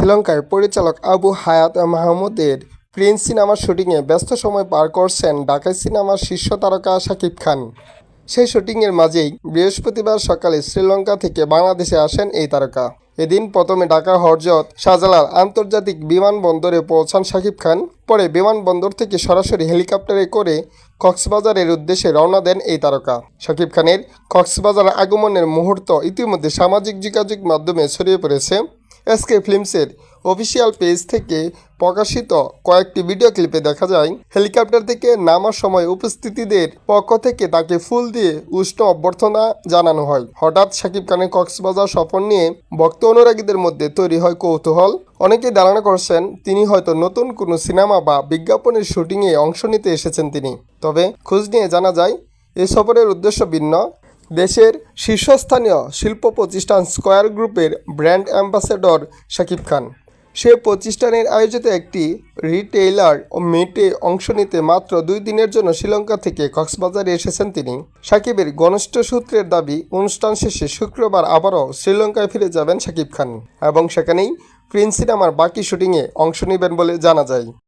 শ্রীলঙ্কায় পরিচালক আবু হায়াত মাহমুদের প্রিন্স সিনেমার শুটিংয়ে ব্যস্ত সময় পার করছেন ঢাকাই সিনেমার শীর্ষ তারকা শাকিব খান। সেই শুটিংয়ের মাঝেই বৃহস্পতিবার সকালে শ্রীলঙ্কা থেকে বাংলাদেশে আসেন এই তারকা। এদিন প্রথমে ঢাকা হরজত শাহজালাল আন্তর্জাতিক বিমানবন্দরে পৌঁছান শাকিব খান। পরে বিমানবন্দর থেকে সরাসরি হেলিকপ্টারে করে কক্সবাজারের উদ্দেশ্যে রওনা দেন এই তারকা। শাকিব খানের কক্সবাজার আগমনের মুহূর্ত ইতিমধ্যে সামাজিক যোগাযোগ মাধ্যমে ছড়িয়ে পড়েছে। এসকে ফিল্মসের অফিসিয়াল পেজ থেকে প্রকাশিত কয়েকটি ভিডিও ক্লিপে দেখা যায়। হেলিকপ্টার থেকে নামার সময় উপস্থিতিদের পক্ষ থেকে তাকে ফুল দিয়ে উষ্ণ অভ্যর্থনা জানানো হয়। হঠাৎ শাকিব খানের কক্সবাজার সফর নিয়ে ভক্ত অনুরাগীদের মধ্যে তৈরি হয় কৌতূহল। অনেকেই ধারণা করছেন, তিনি হয়তো নতুন কোনো সিনেমা বা বিজ্ঞাপনের শুটিংয়ে অংশ নিতে এসেছেন তিনি। তবে খোঁজ নিয়ে জানা যায়, এ সফরের উদ্দেশ্য ভিন্ন। দেশের শীর্ষস্থানীয় শিল্প প্রতিষ্ঠান স্কয়ার গ্রুপের ব্র্যান্ড অ্যাম্বাসেডর শাকিব খান। সে প্রতিষ্ঠানের আয়োজিত একটি রিটেইলার ও মিটে অংশ নিতে মাত্র দুই দিনের জন্য শ্রীলঙ্কা থেকে কক্সবাজারে এসেছেন তিনি। সাকিবের ঘনিষ্ঠ সূত্রের দাবি, অনুষ্ঠান শেষে শুক্রবার আবারও শ্রীলঙ্কায় ফিরে যাবেন শাকিব খান এবং সেখানেই প্রিন্স সিনেমার বাকি শুটিংয়ে অংশ নেবেন বলে জানা যায়।